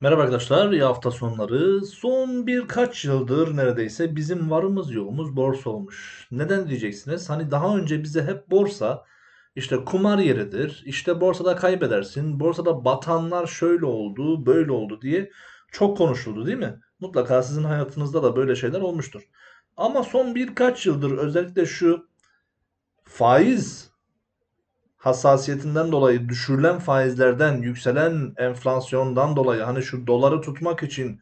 Merhaba arkadaşlar, iyi hafta sonları. Son birkaç yıldır neredeyse bizim varımız yoğumuz borsa olmuş. Neden diyeceksiniz? Hani daha önce bize hep borsa işte kumar yeridir, işte borsada kaybedersin, borsada batanlar şöyle oldu, böyle oldu diye çok konuşuldu değil mi? Mutlaka sizin hayatınızda da böyle şeyler olmuştur. Ama son birkaç yıldır özellikle şu faiz hassasiyetinden dolayı düşürülen faizlerden, yükselen enflasyondan dolayı hani şu doları tutmak için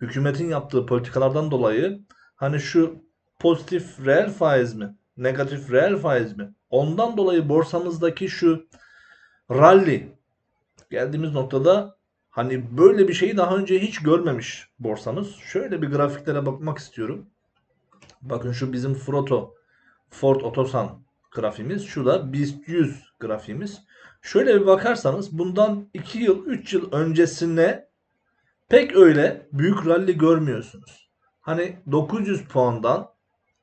hükümetin yaptığı politikalardan dolayı hani şu pozitif reel faiz mi, negatif reel faiz mi? Ondan dolayı borsamızdaki şu rally geldiğimiz noktada hani böyle bir şeyi daha önce hiç görmemiş borsamız. Şöyle bir grafiklere bakmak istiyorum. Bakın şu bizim Froto Ford Otosan grafiğimiz. Şu da BIST 100 grafiğimiz. Şöyle bir bakarsanız bundan 2 yıl 3 yıl öncesine pek öyle büyük rally görmüyorsunuz. Hani 900 puandan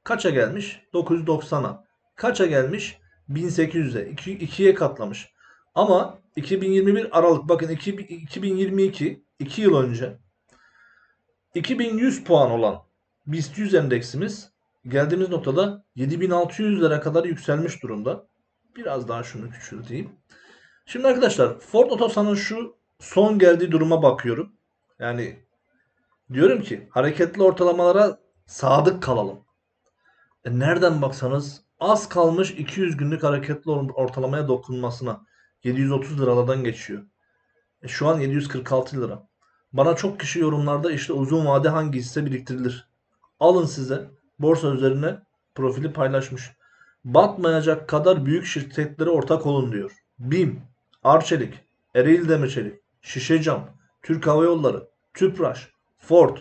kaça gelmiş? 990'a. Kaça gelmiş? 1800'e. 2, 2'ye katlamış. Ama 2021 Aralık bakın 2022 2 yıl önce 2100 puan olan BIST 100 endeksimiz geldiğimiz noktada 7600'lere kadar yükselmiş durumda. Biraz daha şunu küçülteyim. Şimdi arkadaşlar Ford Otosan'ın şu son geldiği duruma bakıyorum. Yani diyorum ki hareketli ortalamalara sadık kalalım. E nereden baksanız az kalmış 200 günlük hareketli ortalamaya dokunmasına 730 liralardan geçiyor. E şu an 746 lira. Bana çok kişi yorumlarda işte uzun vade hangi hisse biriktirilir? Alın size borsa üzerine profili paylaşmış. Batmayacak kadar büyük şirketlere ortak olun diyor. BİM, Arçelik, Ereğli Demirçelik, Şişecam, Türk Hava Yolları, Tüpraş, Ford,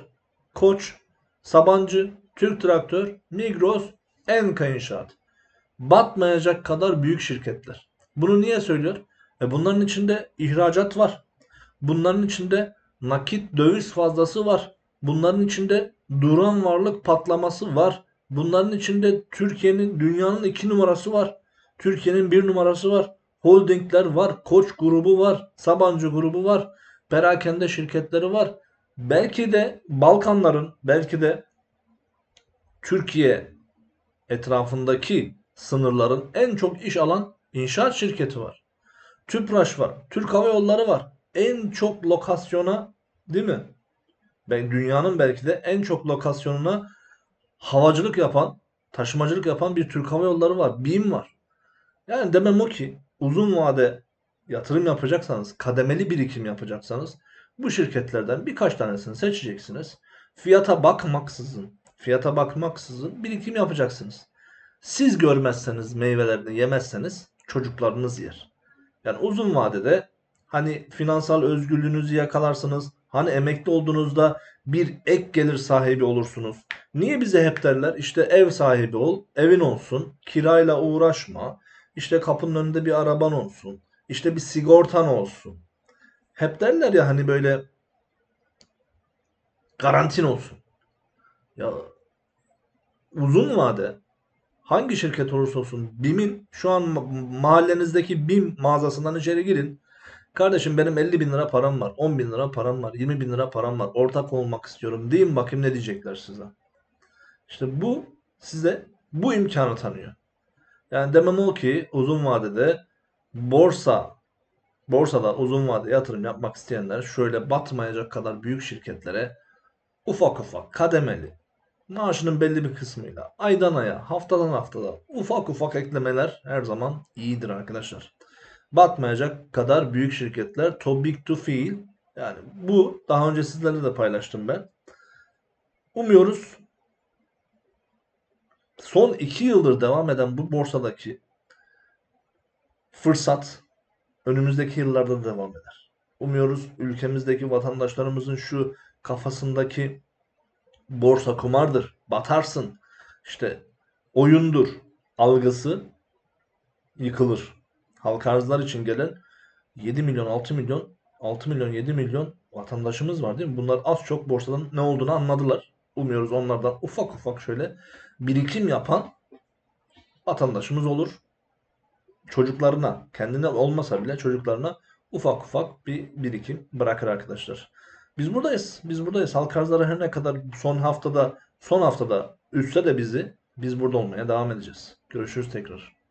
Koç, Sabancı, Türk Traktör, Migros, Enka İnşaat. Batmayacak kadar büyük şirketler. Bunu niye söylüyor? E bunların içinde ihracat var. Bunların içinde nakit döviz fazlası var. Bunların içinde duran varlık patlaması var. Bunların içinde Türkiye'nin dünyanın iki numarası var. Türkiye'nin bir numarası var. Holdingler var. Koç grubu var. Sabancı grubu var. Perakende şirketleri var. Belki de Balkanların belki de Türkiye etrafındaki sınırların en çok iş alan inşaat şirketi var. Tüpraş var. Türk Hava Yolları var. En çok lokasyona değil mi? Dünyanın belki de en çok lokasyonuna havacılık yapan, taşımacılık yapan bir Türk Hava Yolları var. BİM var. Yani demem o ki uzun vade yatırım yapacaksanız, kademeli birikim yapacaksanız bu şirketlerden birkaç tanesini seçeceksiniz. Fiyata bakmaksızın, fiyata bakmaksızın birikim yapacaksınız. Siz görmezseniz, meyvelerini yemezseniz çocuklarınız yer. Yani uzun vadede hani finansal özgürlüğünüzü yakalarsınız. Hani emekli olduğunuzda bir ek gelir sahibi olursunuz. Niye bize hep derler işte ev sahibi ol, evin olsun, kirayla uğraşma, işte kapının önünde bir araban olsun, işte bir sigortan olsun. Hep derler ya hani böyle garantin olsun. Ya uzun vade hangi şirket olursa olsun BİM'in şu an mahallenizdeki BİM mağazasından içeri girin. Kardeşim benim 50 bin lira param var. 10 bin lira param var. 20 bin lira param var. Ortak olmak istiyorum. Deyin bakayım ne diyecekler size. İşte bu size bu imkanı tanıyor. Yani demem o ki uzun vadede borsa borsada uzun vade yatırım yapmak isteyenler şöyle batmayacak kadar büyük şirketlere ufak ufak kademeli maaşının belli bir kısmıyla aydan aya haftadan haftada ufak ufak eklemeler her zaman iyidir arkadaşlar batmayacak kadar büyük şirketler too big to fail. Yani bu daha önce sizlerle de paylaştım ben. Umuyoruz son iki yıldır devam eden bu borsadaki fırsat önümüzdeki yıllarda da devam eder. Umuyoruz ülkemizdeki vatandaşlarımızın şu kafasındaki borsa kumardır, batarsın, işte oyundur algısı yıkılır halka arzlar için gelen 7 milyon, 6 milyon, 6 milyon, 7 milyon vatandaşımız var değil mi? Bunlar az çok borsadan ne olduğunu anladılar. Umuyoruz onlardan ufak ufak şöyle birikim yapan vatandaşımız olur. Çocuklarına, kendine olmasa bile çocuklarına ufak ufak bir birikim bırakır arkadaşlar. Biz buradayız. Biz buradayız. Halk arzları her ne kadar son haftada son haftada üstse de bizi biz burada olmaya devam edeceğiz. Görüşürüz tekrar.